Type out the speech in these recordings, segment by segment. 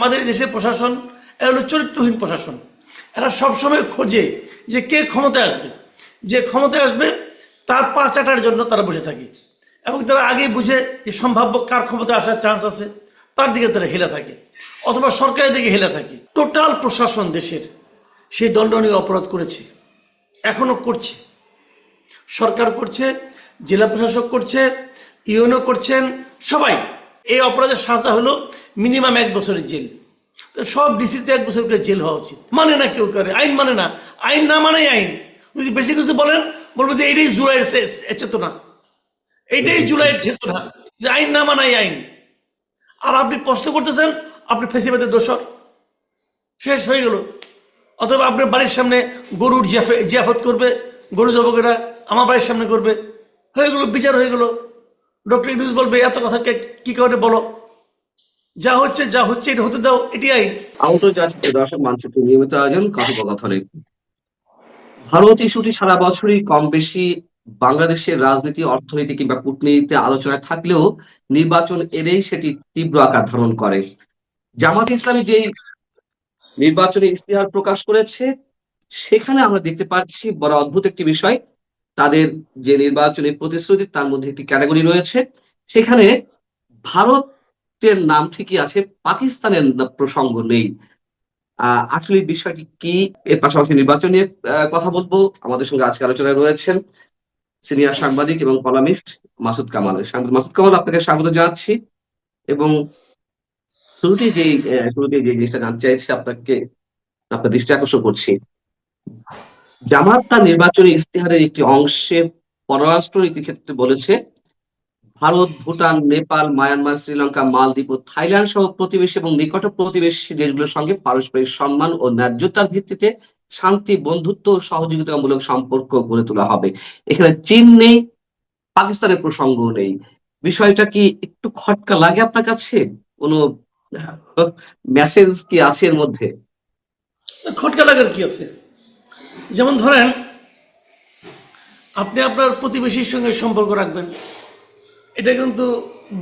আমাদের দেশের প্রশাসন, এরা হলো চরিত্রহীন প্রশাসন। এরা সবসময় খোঁজে যে কে ক্ষমতায় আসবে। যে ক্ষমতায় আসবে, তার পা চাটার জন্য তারা বসে থাকে। এবং তারা আগেই বুঝে যে সম্ভাব্য কার ক্ষমতায় আসার চান্স আছে, তার দিকে তারা হেলে থাকে। অথবা সরকারের দিকে হেলে থাকে। টোটাল প্রশাসন দেশের সেই দণ্ডনীয় অপরাধ করেছে। এখনও করছে। সরকার করছে, জেলা প্রশাসক করছে ইউনো করছেন, সবাই। এই অপরাধের সাজা হলো মিনিমাম এক বছরের জেল। তো সব ডিসিতে এক বছর করে জেল হওয়া উচিত। মানে না কেউ করে, আইন মানে না। আইন না মানেই আইন। যদি বেশি কিছু বলেন, বলব যে এইটাই জুলাইয়ের চেতনা। এইটাই জুলাইয়ের চেতনা। যে আইন না মানাই আইন। আর আপনি প্রশ্ন করতেছেন, আপনি ফেসিবাদের দোষর। শেষ হয়ে গেল। অথবা আপনার বাড়ির সামনে গরুর জিয়াফে জিয়াফত করবে, গরু জবকেরা আমার বাড়ির সামনে করবে। হয়ে গেল, বিচার হয়ে গেল। ডক্টর ইউনুস বলবে, এত কথা কি কারণে বলো? যা হচ্ছে যা হচ্ছে, এটা হতে দাও এটি আইন আন্তর্জাতিক দর্শক মানচিত্র নিয়মিত আয়োজন কথোপকথনে ভারত ইস্যুটি সারা বছরই কম বেশি বাংলাদেশের রাজনীতি, অর্থনীতি কিংবা কূটনীতিতে আলোচনায় থাকলেও নির্বাচন এলেই সেটি তীব্র আকার ধারণ করে। জামাত ইসলামী যেই নির্বাচনী ইশতেহার প্রকাশ করেছে, সেখানে আমরা দেখতে পাচ্ছি বড় অদ্ভুত একটি বিষয়। তাদের যে নির্বাচনী প্রতিশ্রুতি, তার মধ্যে একটি ক্যাটাগরি রয়েছে। সেখানে ভারতের নাম ঠিকই আছে, পাকিস্তানের প্রসঙ্গ নেই। আসলে বিষয়টি কি? এর পাশাপাশি নির্বাচন নিয়ে কথা বলব। আমাদের সঙ্গে আজকে আলোচনায় রয়েছেন সিনিয়র সাংবাদিক এবং কলামিস্ট মাসুদ কামাল। সাংবাদিক মাসুদ কামাল, আপনাকে স্বাগত জানাচ্ছি এবং শুরুতে যে শুরুতে যে জিনিসটা জানতে চাইছি, আপনাকে, আপনার দৃষ্টি আকর্ষণ করছি। জামাত তার নির্বাচনী ইশতেহারের একটি অংশে পররাষ্ট্র নীতির ক্ষেত্রে বলেছে ভারত, ভুটান, নেপাল, মায়ানমার, শ্রীলঙ্কা, মালদ্বীপ ও থাইল্যান্ড সহ প্রতিবেশী এবং নিকট প্রতিবেশী দেশগুলোর সঙ্গে পারস্পরিক সম্মান ও ন্যায্যতার ভিত্তিতে শান্তি, বন্ধুত্ব ও সহযোগিতামূলক সম্পর্ক গড়ে তোলা হবে। এখানে চীন নেই, পাকিস্তানের প্রসঙ্গ নেই। বিষয়টা কি একটু খটকা লাগে আপনার কাছে? কোনো মেসেজ কি আছে এর মধ্যে? খটকা লাগার কি আছে? যেমন ধরেন, আপনি আপনার প্রতিবেশীর সঙ্গে সম্পর্ক রাখবেন। এটা কিন্তু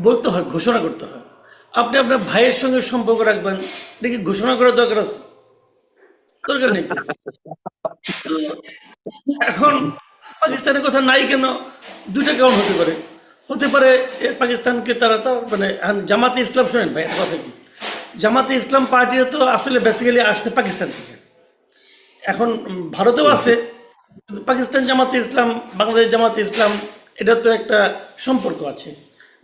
বলতে হয়, ঘোষণা করতে হয়। আপনি আপনার ভাইয়ের সঙ্গে সম্পর্ক রাখবেন এটা কি ঘোষণা করার দরকার আছে? দরকার নেই এখন পাকিস্তানের কথা নাই কেন? দুইটা কারণ হতে পারে। হতে পারে পাকিস্তানকে তারা তো মানে জামাতে ইসলাম শোনেন ভাই কথা কি? জামাতে ইসলাম পার্টিও তো আসলে বেসিক্যালি আসছে পাকিস্তান থেকে। এখন ভারতেও আছে পাকিস্তান জামাতে ইসলাম, বাংলাদেশ জামাতে ইসলাম এটা তো একটা সম্পর্ক আছে।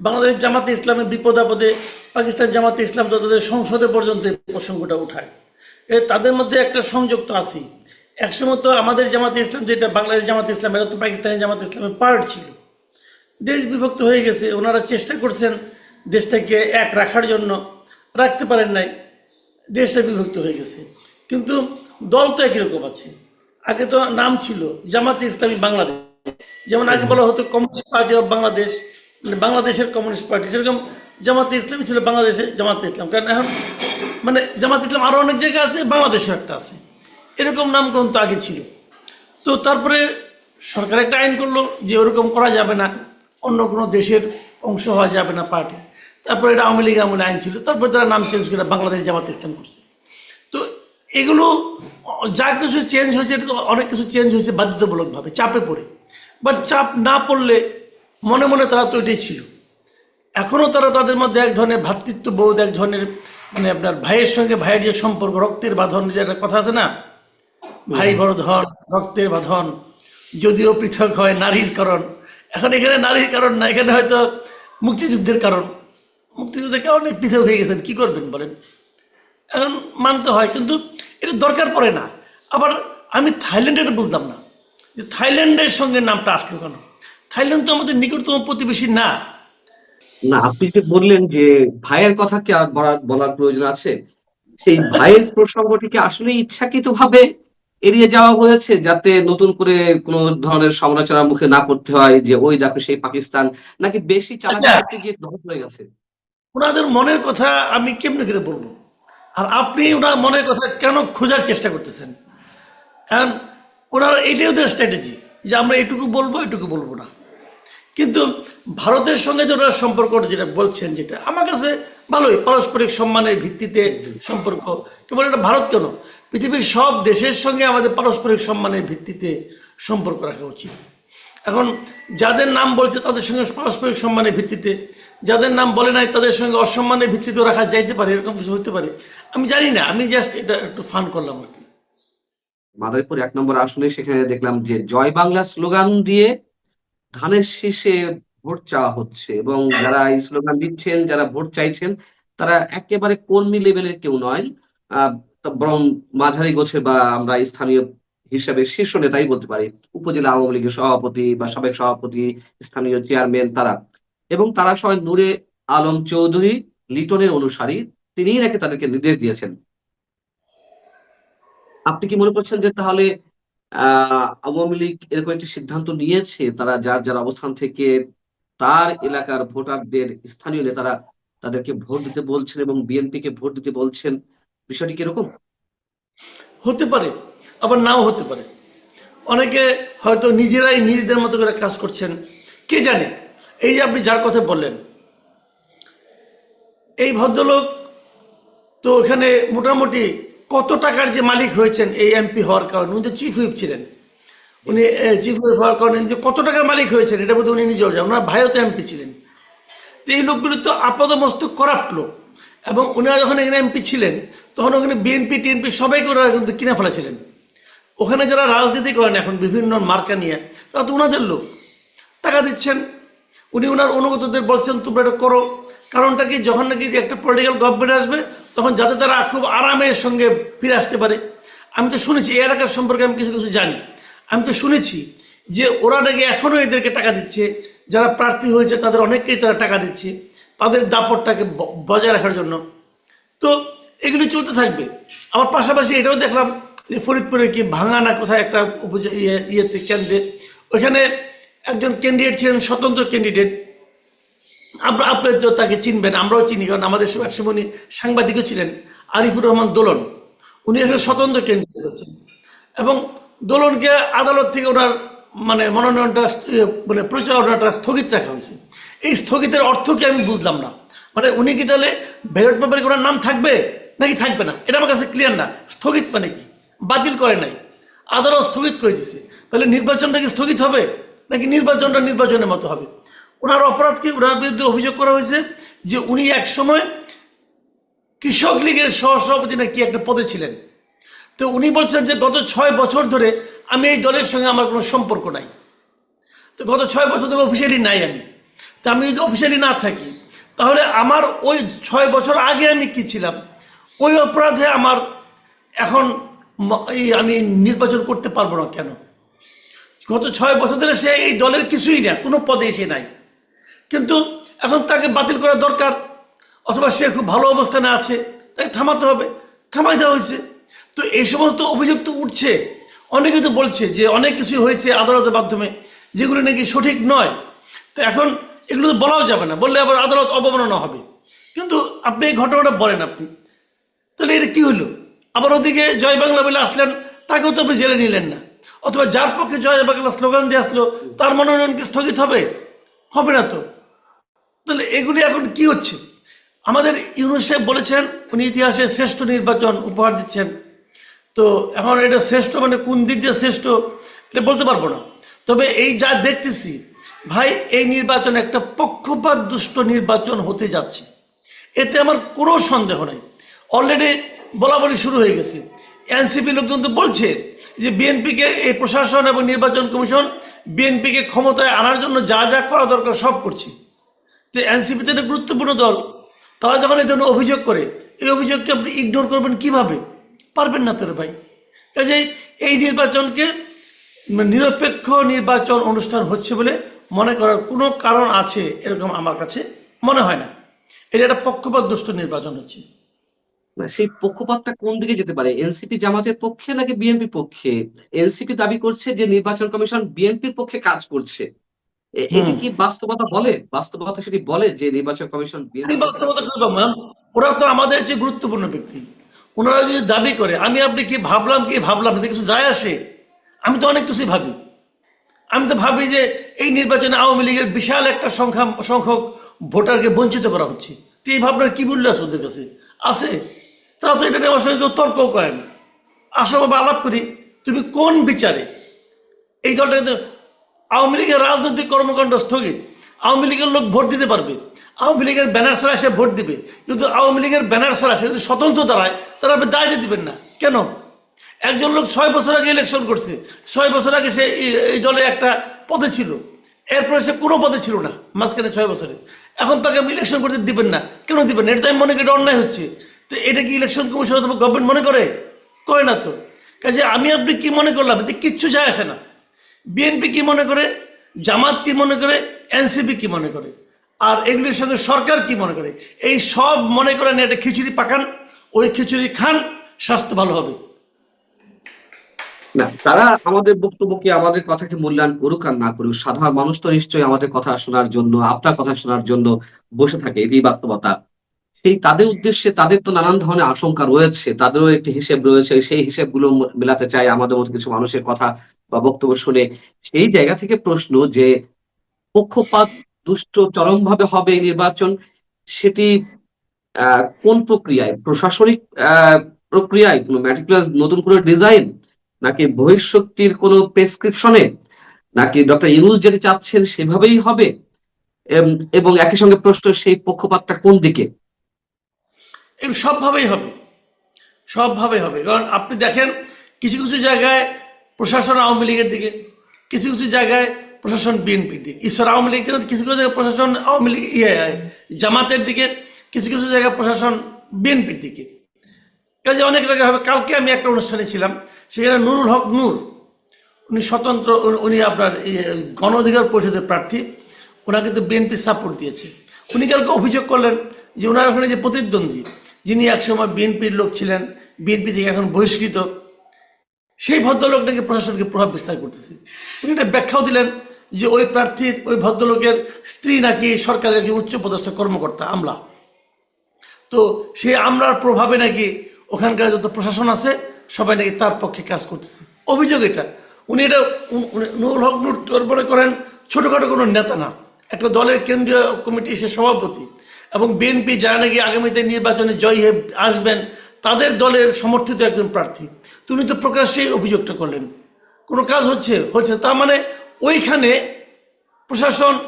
বাংলাদেশ জামাতে ইসলামের বিপদ আপদে পাকিস্তান জামাতে ইসলাম তো তাদের সংসদে পর্যন্ত প্রসঙ্গটা উঠায়। তাদের মধ্যে একটা সংযোগ তো আছেই। একসময় তো আমাদের জামাতে ইসলাম যেটা বাংলাদেশ জামাতে ইসলাম, এটা তো পাকিস্তানি জামাতে ইসলামের পার্ট ছিল। দেশ বিভক্ত হয়ে গেছে, ওনারা চেষ্টা করছেন দেশটাকে এক রাখার জন্য, রাখতে পারেন নাই, দেশটা বিভক্ত হয়ে গেছে। কিন্তু দল তো একই রকম আছে। আগে তো নাম ছিল জামাতে ইসলামী বাংলাদেশ। যেমন আগে বলা হতো কমিউনিস্ট পার্টি অফ বাংলাদেশ মানে বাংলাদেশের কমিউনিস্ট পার্টি। যেরকম জামাতে ইসলামী ছিল বাংলাদেশে জামাতে ইসলাম। কারণ এখন মানে জামাতে ইসলাম আরও অনেক জায়গায় আছে বাংলাদেশেও একটা আছে। এরকম নামকরণ তো আগে ছিল। তো তারপরে সরকার একটা আইন করল যে ওরকম করা যাবে না অন্য কোনো দেশের অংশ হওয়া যাবে না পার্টি। তারপরে এটা আওয়ামী লীগ আমলে আইন ছিল তারপরে তারা নাম চেঞ্জ করে বাংলাদেশ জামাত ইসলাম করছে। তো এগুলো যা কিছু চেঞ্জ হয়েছে এটা তো অনেক কিছু চেঞ্জ হয়েছে বাধ্যতামূলকভাবে চাপে পড়ে। বাট চাপ না পড়লে মনে মনে তারা তো এটাই ছিল। এখনও তারা তাদের মধ্যে এক ধরনের ভ্রাতৃত্ববোধ এক ধরনের মানে আপনার ভাইয়ের সঙ্গে ভাইয়ের যে সম্পর্ক, রক্তের বাঁধন যে একটা কথা আছে না? ভাই বড় ধন, রক্তের বাঁধন, যদিও পৃথক হয় নারীর কারণ। এখন এখানে নারীর কারণ না, এখানে হয়তো মুক্তিযুদ্ধের কারণ। মুক্তিযুদ্ধের কারণে পৃথক হয়ে গেছেন, কি করবেন বলেন? এখন মানতে হয়, কিন্তু এটা দরকার পড়ে না। আবার আমি থাইল্যান্ডের বলতাম না। যে থাইল্যান্ডের সঙ্গে নামটা আসলো কেন? থাইল্যান্ড তো আমাদের নিকটতম প্রতিবেশী না। না আপনি যে বললেন যে ভাইয়ের কথা কি আর বলার প্রয়োজন আছে? সেই ভাইয়ের প্রসঙ্গটিকে আসলে ইচ্ছাকৃত ভাবে এড়িয়ে যাওয়া হয়েছে যাতে নতুন করে কোনো ধরনের সমালোচনার মুখে না পড়তে হয় যে ওই দেখো সেই পাকিস্তান। নাকি বেশি চালাকি আচ্ছা। করতে গিয়ে ধস হয়ে গেছে? ওনাদের মনের কথা আমি কেমনে করে বলব? আর আপনি ওনার মনের কথা কেন খোঁজার চেষ্টা করতেছেন? কারণ ওনার এটাই ওদের স্ট্র্যাটেজি যে আমরা এটুকু বলব এটুকু বলব না। কিন্তু ভারতের সঙ্গে যে ওনার সম্পর্ক যেটা বলছেন যেটা, আমার কাছে ভালোই, পারস্পরিক সম্মানের ভিত্তিতে সম্পর্ক। কেবল এটা ভারত কেন? পৃথিবীর সব দেশের সঙ্গে আমাদের পারস্পরিক সম্মানের ভিত্তিতে সম্পর্ক রাখা উচিত। এখন যাদের নাম বলছে তাদের সঙ্গে পারস্পরিক সম্মানের ভিত্তিতে, যাদের নাম বলে নাই তাদের সঙ্গে অসম্মানের ভিত্তিতেও রাখা যাইতে পারে, এরকম কিছু হতে পারে। আমি জানি না, আমি জাস্ট এটা একটু ফান করলাম আর কি। মাদারীপুর এক নম্বর আসনে সেখানে দেখলাম যে জয় বাংলা স্লোগান দিয়ে ধানের শীষে ভোট চাওয়া হচ্ছে এবং যারা এই স্লোগান দিচ্ছেন, যারা ভোট চাইছেন, তারা একেবারে কর্মী লেভেলের কেউ নয়। বরং মাঝারি গোছের বা আমরা স্থানীয় হিসাবে শীর্ষ নেতাই বলতে পারি। উপজেলা আওয়ামী লীগের সভাপতি বা সাবেক সভাপতি, স্থানীয় চেয়ারম্যান তারা। এবং তারা সবাই নূরে আলম চৌধুরী, লিটনের অনুসারী। তিনিই নাকি তাদেরকে নির্দেশ দিয়েছেন। আপনি কি মনে করছেন যে তাহলে আওয়ামী লীগ এরকম একটি সিদ্ধান্ত নিয়েছে? তারা যার যার অবস্থান থেকে তার এলাকার ভোটারদের, স্থানীয় নেতারা তাদেরকে ভোট দিতে বলছেন এবং বিএনপি কে ভোট দিতে বলছেন, বিষয়টি কীরকম হতে পারে, আবার নাও হতে পারে। অনেকে হয়তো নিজেরাই নিজেদের মতো করে কাজ করছেন। কে জানে? এই যে আপনি যার কথা বললেন, এই ভদ্রলোক তো এখানে মোটামুটি কত টাকার যে মালিক হয়েছেন এই এমপি হওয়ার কারণে, উনি তো চিফ হুইপ ছিলেন। উনি চিফ হুইপ হওয়ার কারণে যে কত টাকার মালিক হয়েছেন, এটা বোধহয় উনি নিজেও জানেন, ওনার ভাইও তো এমপি ছিলেন। তো এই লোকগুলি তো আপাদমস্তক করাপ্ট লোক। এবং উনারা যখন এখানে এমপি ছিলেন, তখন ওখানে বিএনপি টিএনপি সবাইকে ওনারা কিন্তু কিনে ফেলেছিলেন। ওখানে যারা রাজনীতি করেন এখন, বিভিন্ন মার্কা নিয়ে, তারা তো ওনাদের লোক। টাকা দিচ্ছেন। উনি ওনার অনুগতদের বলছেন, তোমরা এটা করো। কারণটা কি? যখন নাকি একটা পলিটিক্যাল গভর্নমেন্ট আসবে তখন যাতে তারা খুব আরামের সঙ্গে ফিরে আসতে পারে। আমি তো শুনেছি, এই এলাকার সম্পর্কে আমি কিছু কিছু জানি। আমি তো শুনেছি যে ওরা নাকি এখনও এদেরকে টাকা দিচ্ছে, যারা প্রার্থী হয়েছে তাদের অনেককেই তারা টাকা দিচ্ছে, তাদের দাপটটাকে বজায় রাখার জন্য। তো এগুলি চলতে থাকবে। আমার পাশাপাশি এটাও দেখলাম যে ফরিদপুরে কি ভাঙা না কোথায় একটা উপজে ইয়ে ইয়েতে কেন্দ্রে। ওইখানে একজন ক্যান্ডিডেট ছিলেন, স্বতন্ত্র ক্যান্ডিডেট আমরা আপনি তো তাকে চিনবেন, আমরাও চিনি, কারণ আমাদের একসময় উনি সাংবাদিকও ছিলেন, আরিফুর রহমান দোলন। উনি এখানে স্বতন্ত্র ক্যান্ডিডেট হচ্ছেন এবং দোলনকে আদালত থেকে ওনার মানে মনোনয়নটা মানে প্রচারণাটা স্থগিত রাখা হয়েছে। এই স্থগিতের অর্থ কি আমি বুঝলাম না। মানে উনি কি তাহলে ব্যালট পেপারে ওনার নাম থাকবে, নাকি থাকবে না? এটা আমার কাছে ক্লিয়ার না। স্থগিত মানে কি? বাতিল করে নাই। আদালত স্থগিত করে দিছে তাহলে নির্বাচনটা কি স্থগিত হবে, নাকি নির্বাচনটা নির্বাচনের মতো হবে? ওনার অপরাধ কি ওনার বিরুদ্ধে অভিযোগ করা হয়েছে যে উনি এক সময় কৃষক লীগের সহসভাপতি না কি একটা পদে ছিলেন। তো উনি বলছেন যে গত ছয় বছর ধরে আমি এই দলের সঙ্গে আমার কোনো সম্পর্ক নাই। তো গত ছয় বছর ধরে অফিসিয়ালি নাই আমি। তা আমি যদি অফিসিয়ালি না থাকি, তাহলে আমার ওই ছয় বছর আগে আমি কি ছিলাম? ওই অপরাধে আমার এখন আমি নির্বাচন করতে পারব না কেন? গত ছয় বছর ধরে সে এই দলের কিছুই না, কোনো পদে এসে নাই। কিন্তু এখন তাকে বাতিল করা দরকার। অথবা সে খুব ভালো অবস্থানে আছে, তাকে থামাতে হবে, থামাই দেওয়া হয়েছে। তো এই সমস্ত অভিযোগ তো উঠছে। অনেকে তো বলছে যে অনেক কিছু হয়েছে আদালতের মাধ্যমে, যেগুলো নাকি সঠিক নয়। তো এখন এগুলো তো বলাও যাবে না, বললে আবার আদালত অবমাননা হবে। কিন্তু আপনি এই ঘটনাটা বলেন আপনি। তাহলে এটা কী হলো? আবার ওদিকে জয় বাংলা বলে আসলেন, তাকেও তো আপনি জেলে নিলেন না। অথবা যার পক্ষে জয় বাংলা স্লোগান দিয়ে আসলো, তার মনোনয়ন কি স্থগিত হবে? হবে না তো। তাহলে এগুলি এখন কি হচ্ছে? আমাদের ইউনুস সাহেব বলেছেন, উনি ইতিহাসে শ্রেষ্ঠ নির্বাচন উপহার দিচ্ছেন। তো এখন এটা শ্রেষ্ঠ মানে কোন দিক দিয়ে শ্রেষ্ঠ এটা বলতে পারব না। তবে এই যা দেখতেছি, ভাই, এই নির্বাচন একটা পক্ষপাত দুষ্ট নির্বাচন হতে যাচ্ছে। এতে আমার কোনো সন্দেহ নাই। অলরেডি বলা বলি শুরু হয়ে গেছে। এনসিপি লোকজন তো বলছে যে বিএনপিকে এই প্রশাসন এবং নির্বাচন কমিশন বিএনপিকে ক্ষমতায় আনার জন্য যা যা করা দরকার সব করছে। তো এনসিপি তো একটা গুরুত্বপূর্ণ দল। তারা যখন এই জন্য অভিযোগ করে, এই অভিযোগকে আপনি ইগনোর করবেন কীভাবে? পারবেন না তোর ভাই। কাজেই এই নির্বাচনকে নিরপেক্ষ নির্বাচন অনুষ্ঠান হচ্ছে বলে মনে করার কোনো কারণ আছে এরকম আমার কাছে মনে হয় না। এটা একটা পক্ষপাত দুষ্ট নির্বাচন হচ্ছে। সেই পক্ষপাতটা কোন দিকে যেতে পারে? এনসিপি জামাতের পক্ষে নাকি বিএনপির পক্ষে? এনসিপি দাবি করছে যে নির্বাচন কমিশন বিএনপির পক্ষে কাজ করছে। এটি কি বাস্তবতা বলে? বাস্তবতা সেটি বলে যে নির্বাচন কমিশন বাস্তবতা না। ওরা তো আমাদের যে গুরুত্বপূর্ণ ব্যক্তি। ওনারা যদি দাবি করে আমি আপনি কি ভাবলাম কি ভাবলাম এতে কিছু যায় আসে? আমি তো অনেক কিছুই ভাবি। আমি তো ভাবি যে এই নির্বাচনে আওয়ামী লীগের বিশাল একটা সংখ্যা সংখ্যক ভোটারকে বঞ্চিত করা হচ্ছে। তো এই ভাবনার কি মূল্য আছে ওদের কাছে? আছে? তারা তো এটা নিয়ে আমার সঙ্গে কেউ তর্কও করে না। আসো বাবা আলাপ করি। তুমি কোন বিচারে? এই দলটা কিন্তু আওয়ামী লীগের রাজনৈতিক কর্মকাণ্ড স্থগিত। আওয়ামী লীগের লোক ভোট দিতে পারবে। আওয়ামী লীগের ব্যানার ছাড়া সে ভোট দিবে। কিন্তু আওয়ামী লীগের ব্যানার ছাড়া সে যদি স্বতন্ত্র দাঁড়ায়, তারা আপনি দিয়ে দিবেন না। কেন? একজন লোক ছয় বছর আগে ইলেকশন করছে। ছয় বছর আগে সে এই- দলে একটা পদে ছিল। এরপরে সে কোনো পদে ছিল না, মাঝখানে ছয় বছরে। এখন তাকে আপনি ইলেকশন করতে দিবেন না। কেন দিবেন এটা আমি মনে করি অন্যায় হচ্ছে। তো এটা কি ইলেকশন কমিশন অথবা গভর্নমেন্ট মনে করে? করে না তো। কাজে আমি আপনি কি মনে করলাম? এতে কিচ্ছু যায় আসে না। বিএনপি কি মনে করে? জামাত কি মনে করে? এনসিপি কি মনে করে? আর এগুলির সঙ্গে সরকার কি মনে করে? এই সব মনে করেন একটা খিচুড়ি পাকান। ওই খিচুড়ি খান, স্বাস্থ্য ভালো হবে। না, তারা আমাদের বক্তব্যকে আমাদের কথাকে মূল্যায়ন করুক আর না করুক? সাধারণ মানুষ তো নিশ্চয়ই আমাদের কথা শোনার জন্য, আপনার কথা শোনার জন্য বসে থাকে। এটি বাস্তবতা। সেই তাদের উদ্দেশ্যে তাদের তো নানান ধরনের আশঙ্কা রয়েছে, তাদেরও একটি হিসেব রয়েছে। সেই হিসেবগুলো মেলাতে চাই আমাদের মতো কিছু মানুষের কথা। বা বক্তব্য শুনে সেই জায়গা থেকে প্রশ্ন যে পক্ষপাত দুষ্ট চরমভাবে হবে নির্বাচন, সেটি কোন প্রক্রিয়ায়? প্রশাসনিক প্রক্রিয়ায় কোনো ম্যাটিকুলাস নতুন করে ডিজাইন নাকি বহিঃশক্তির কোনো প্রেসক্রিপশনে নাকি ডক্টর ইউনুস যেটি চাচ্ছেন সেভাবেই হবে? এবং একই সঙ্গে প্রশ্ন সেই পক্ষপাতটা কোন দিকে? সবভাবেই হবে। সবভাবে হবে। কারণ আপনি দেখেন, কিছু কিছু জায়গায় প্রশাসন আওয়ামী লীগের দিকে কিছু কিছু জায়গায় প্রশাসন বিএনপির দিকে। ঈশ্বর আওয়ামী লীগ কিছু কিছু জায়গায় প্রশাসন আওয়ামী লীগ ইয়ে জামাতের দিকে কিছু কিছু জায়গায় প্রশাসন বিএনপির দিকে। কাজে অনেক জায়গায় হবে। কালকে আমি একটা অনুষ্ঠানে ছিলাম সেখানে নুরুল হক নূর উনি স্বতন্ত্র উনি- উনি আপনার ইয়ে, গণ অধিকার পরিষদের প্রার্থী ওনাকে তো বিএনপি সাপোর্ট দিয়েছে। উনি কালকে অভিযোগ করলেন যে ওনার ওখানে যে প্রতিদ্বন্দ্বী যিনি একসময় বিএনপির লোক ছিলেন বিএনপি থেকে এখন বহিষ্কৃত সেই ভদ্রলোক নাকি প্রশাসনকে প্রভাব বিস্তার করতেছে। উনি একটা ব্যাখ্যাও দিলেন যে ওই প্রার্থীর, ওই ভদ্রলোকের স্ত্রী নাকি সরকারের একজন উচ্চপদস্থ কর্মকর্তা, আমলা। তো সেই আমলার প্রভাবে নাকি ওখানকার যত প্রশাসন আছে, সবাই নাকি তার পক্ষে কাজ করতেছে। অভিযোগ এটা। উনি এটা নুরুল হক নূর তোর মনে করেন, ছোটোখাটো কোনো নেতা না। একটা দলের কেন্দ্রীয় কমিটি সে সভাপতি। এবং বিএনপি যারা নাকি আগামীতে নির্বাচনে জয়ী হয়ে আসবেন তাদের দলের সমর্থিত একজন প্রার্থী। তুমি তো প্রকাশ্যেই অভিযোগটা করলেন। কোনো কাজ হচ্ছে হচ্ছে তার মানে ওইখানে প্রশাসন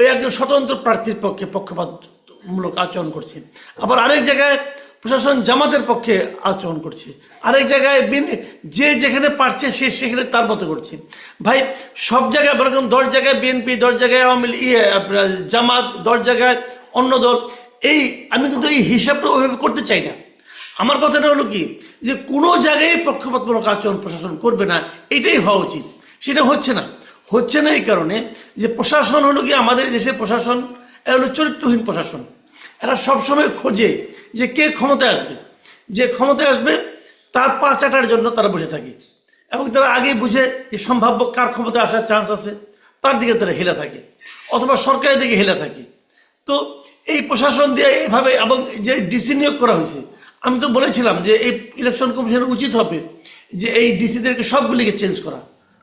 ওই একজন স্বতন্ত্র প্রার্থীর পক্ষে পক্ষপাতমূলক আচরণ করছে। আবার আরেক জায়গায় প্রশাসন জামাতের পক্ষে আচরণ করছে। আরেক জায়গায় বিন- যে যেখানে পারছে সে সেখানে তার মতো করছে। ভাই সব জায়গায় বরং দশ জায়গায় বিএনপি দশ জায়গায় আওয়ামী লীগ, ইয়ে জামাত দশ জায়গায় অন্য দল এই আমি কিন্তু এই হিসাবটা ওইভাবে করতে চাই না। আমার কথাটা হলো কি? যে কোনো জায়গায় পক্ষপাতমূলক আচরণ প্রশাসন করবে না, এটাই হওয়া উচিত। সেটা হচ্ছে না। হচ্ছে না এই কারণে যে প্রশাসন হলো কি আমাদের দেশে প্রশাসন, এরা হলো চরিত্রহীন প্রশাসন। এরা সবসময় খোঁজে যে কে ক্ষমতায় আসবে। যে ক্ষমতায় আসবে, তার পা চাটার জন্য তারা বসে থাকে। এবং তারা আগেই বুঝে যে সম্ভাব্য কার ক্ষমতায় আসার চান্স আছে, তার দিকে তারা হেলে থাকে। অথবা সরকারের দিকে হেলে থাকে। তো এই প্রশাসন দিয়ে এইভাবে এবং যে ডিসি নিয়োগ করা হয়েছে আমি তো বলেছিলাম যে এই ইলেকশন কমিশনের উচিত হবে যে এই ডিসিদেরকে সবগুলিকে চেঞ্জ করা।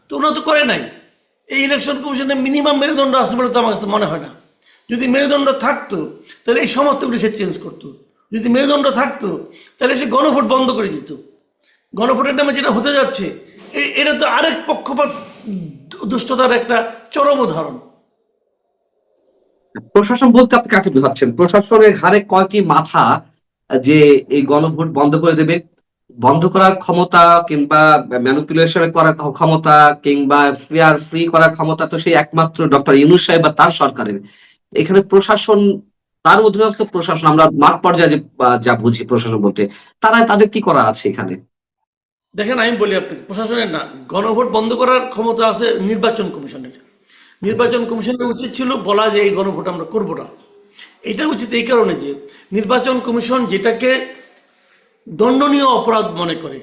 তো ওনারা তো করে নাই। এই ইলেকশন কমিশনে মিনিমাম মেরুদণ্ড আছে বলে তো আমার কাছে মনে হয় না। যদি মেরুদণ্ড থাকতো, তাহলে এই সমস্তগুলি সে চেঞ্জ করতো। যদি মেরুদণ্ড থাকতো, তাহলে সে গণভোট বন্ধ করে দিত। গণভোটের নামে যেটা হতে যাচ্ছে এটা তো আরেক পক্ষপাত দুষ্টতার একটা চরম উদাহরণ। প্রশাসন বলতে আপনি কাকে বোঝাচ্ছেন? প্রশাসনের ঘাড়ে কয়টি মাথা যে এই গণভোট বন্ধ করে দেবে, বন্ধ করার ক্ষমতা কিংবা ম্যানিপুলেশন করার ক্ষমতা কিংবা ফেয়ার ফ্রি করার ক্ষমতা তো সেই একমাত্র ডক্টর ইউনুস সাহেব বা তার সরকারের। এখানে প্রশাসন, তার অধীনস্থ প্রশাসন, আমরা মাঠ পর্যায়ে যা বুঝি প্রশাসন বলতে, তারা, তাদের কি করা আছে এখানে? দেখেন, আমি বলি আপনাকে, প্রশাসনের না, গণভোট বন্ধ করার ক্ষমতা আছে নির্বাচন কমিশনের। নির্বাচন কমিশনের উচিত ছিল বলা যে এই গণভোট আমরা করব না। এটা উচিত এই কারণে যে নির্বাচন কমিশন যেটাকে দণ্ডনীয় অপরাধ মনে করে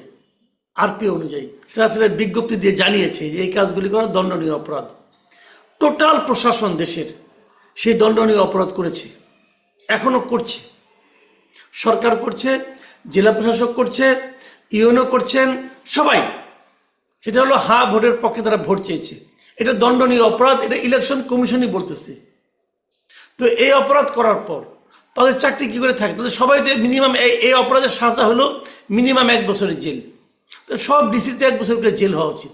আরপি অনুযায়ী, সেটা সেটা বিজ্ঞপ্তি দিয়ে জানিয়েছে যে এই কাজগুলি করা দণ্ডনীয় অপরাধ। টোটাল প্রশাসন দেশের সেই দণ্ডনীয় অপরাধ করেছে এখনও করছে। সরকার করছে, জেলা প্রশাসক করছে, ইউএনও করছেন, সবাই। সেটা হলো হা ভোটের পক্ষে তারা ভোট চেয়েছে। এটা দণ্ডনীয় অপরাধ, এটা ইলেকশন কমিশনই বলতেছে। তো এই অপরাধ করার পর তাদের চাকরি কি করে থাকে? তাদের সবাই তো মিনিমাম এই অপরাধের সাজা হলো মিনিমাম এক বছরের জেল। তো সব ডিসিতে এক বছর করে জেল হওয়া উচিত।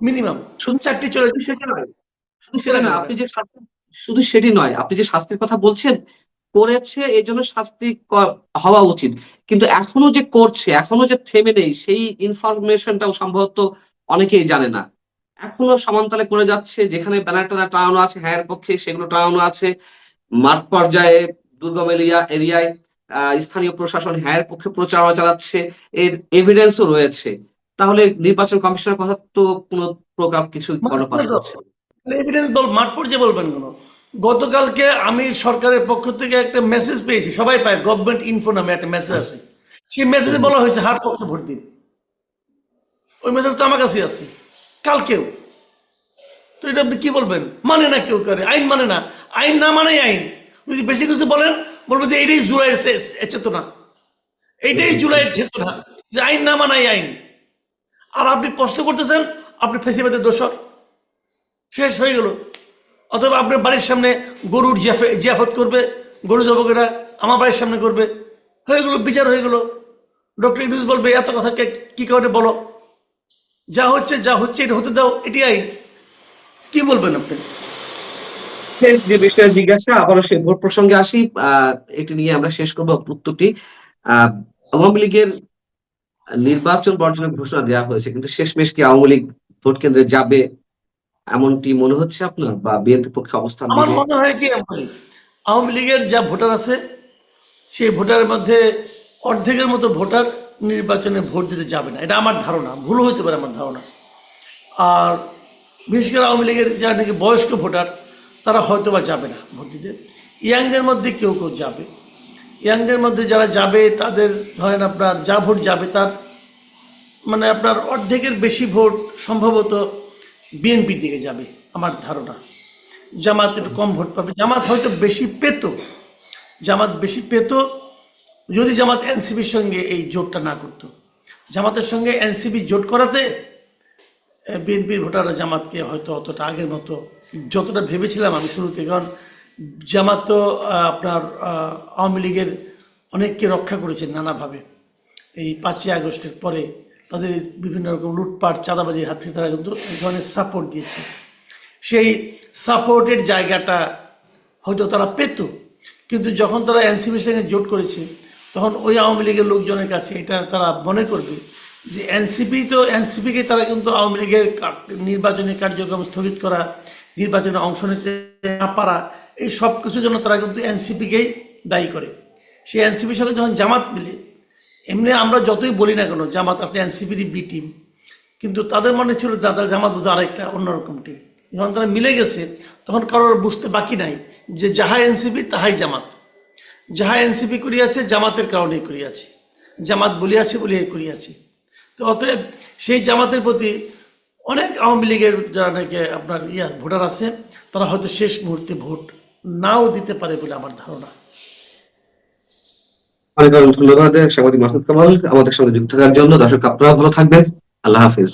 মিনিমাম শুধু চাকরি চলে সেটা না আপনি যে শাস্তি শুধু সেটি নয় আপনি যে শাস্তির কথা বলছেন করেছে এই জন্য শাস্তি হওয়া উচিত। কিন্তু এখনও যে করছে এখনও যে থেমে নেই সেই ইনফরমেশনটাও সম্ভবত অনেকেই জানে না। এখনও সমান্তরালে করে যাচ্ছে যেখানে ব্যানার টানা টানানো আছে হ্যাঁ পক্ষে সেগুলো টানানো আছে। মাঠ পর্যায়ে দুর্গম এরিয়া এরিয়ায় স্থানীয় প্রশাসন হ্যাঁ পক্ষে প্রচারণা চালাচ্ছে এর এভিডেন্সও রয়েছে। তাহলে নির্বাচন কমিশনের কথা তো কোনো প্রকার কিছু কর্ণপাত এভিডেন্স বল মাঠ পর্যায়ে বলবেন কেন? গতকালকে আমি সরকারের পক্ষ থেকে একটা মেসেজ পেয়েছি সবাই পায় গভর্নমেন্ট ইনফো নামে একটা মেসেজ আছে। সেই মেসেজে বলা হয়েছে হাত পক্ষে ভোট দিন। ওই মেসেজ তো আমার কাছেই আছে। কালকেও তো এটা আপনি কি বলবেন? মানে না কেউ করে? আইন মানে না। আইন না মানে আইন। যদি বেশি কিছু বলেন বলবেন যে এইটাই জুলাইয়ের চেতনা। এইটাই জুলাইয়ের চেতনা। যে আইন না মানাই আইন। আর আপনি প্রশ্ন করতেছেন আপনি ফেসিবাদের দোষর। শেষ হয়ে গেল। অথবা আপনার বাড়ির সামনে গরুর জিয়াফে জিয়াফত করবে গরু জবকেরা আমার বাড়ির সামনে করবে। হয়ে গেল বিচার হয়ে গেল। ডক্টর ইউনুস বলবে এত কথা কে- কি কারণে বলো? যা হচ্ছে যা হচ্ছে এটা হতে দাও এটি আইন কি বলবেন আপনি? শেষ যে বিষয়ে জিজ্ঞাসা আবারও সেই ভোট প্রসঙ্গে আসি। এটি নিয়ে আমরা শেষ করব উত্তরটি। আওয়ামী লীগের নির্বাচন বর্জনের ঘোষণা দেওয়া হয়েছে কিন্তু শেষমেশ কি আওয়ামী লীগ ভোট কেন্দ্রে যাবে এমনটি মনে হচ্ছে আপনার? বা বিএনপি পক্ষে অবস্থান আমার মনে হয় কি আওয়ামী লীগের যা ভোটার আছে সেই ভোটারের মধ্যে অর্ধেকের মতো ভোটার নির্বাচনে ভোট দিতে যাবে না। এটা আমার ধারণা। ভুল হতে পারে আমার ধারণা। আর বিশেষ করে আওয়ামী লীগের যারা নাকি বয়স্ক ভোটার, তারা হয়তো বা যাবে না ভোট দিতে। ইয়াংদের মধ্যে কেউ কেউ যাবে। ইয়াংদের মধ্যে যারা যাবে, তাদের ধরেন আপনার যা ভোট যাবে, তার মানে আপনার অর্ধেকের বেশি ভোট সম্ভবত বিএনপির দিকে যাবে, আমার ধারণা। জামাত একটু কম ভোট পাবে। জামাত হয়তো বেশি পেত। জামাত বেশি পেত যদি জামাত এনসিপির সঙ্গে এই জোটটা না করত। জামাতের সঙ্গে এনসিপি জোট করাতে বিএনপির ভোটাররা জামাতকে হয়তো অতটা আগের মতো যতটা ভেবেছিলাম আমি শুরুতে। কারণ জামাত তো আপনার আওয়ামী লীগের অনেককে রক্ষা করেছে নানাভাবে। এই পাঁচই আগস্টের পরে তাদের বিভিন্ন রকম লুটপাট, চাঁদাবাজির হাত থেকে তারা কিন্তু এই ধরনের সাপোর্ট দিয়েছে। সেই সাপোর্টের জায়গাটা হয়তো তারা পেত, কিন্তু যখন তারা এনসিপির সঙ্গে জোট করেছে তখন ওই আওয়ামী লীগের লোকজনের কাছে এটা তারা মনে করবে যে এনসিপি তো এনসিপিকে তারা কিন্তু আওয়ামী লীগের নির্বাচনী কার্যক্রম স্থগিত করা, নির্বাচনে অংশ নিতে না পারা, এই সব কিছুর জন্য তারা কিন্তু এনসিপিকেই দায়ী করে। সেই এনসিপির সঙ্গে যখন জামাত মিলে, এমনি আমরা যতই বলি না কেন জামাত একটা এনসিপির বি টিম কিন্তু তাদের মনে ছিল দাদা জামাত বোধ আরেকটা অন্যরকম টিম যখন তারা মিলে গেছে, তখন কারোর বুঝতে বাকি নাই যে যাহা এনসিপি তাহাই জামাত। যাহা এনসিপি করিয়াছে, জামাতের কারণেই করিয়াছে। জামাত বলিয়াছে বলিয়াই করিয়াছে। তো অতএব সেই জামাতের প্রতি অনেক আওয়ামী লীগের যারা নাকি আপনার ইয়া ভোটার আছে, তারা হয়তো শেষ মুহূর্তে ভোট নাও দিতে পারে বলে আমার ধারণা। অনেক অনেক ধন্যবাদ, সাংবাদিক মাসুদ কামাল। আমাদের সঙ্গে যুক্ত থাকার জন্য দর্শক আপনারা ভালো থাকবেন। আল্লাহ হাফিজ।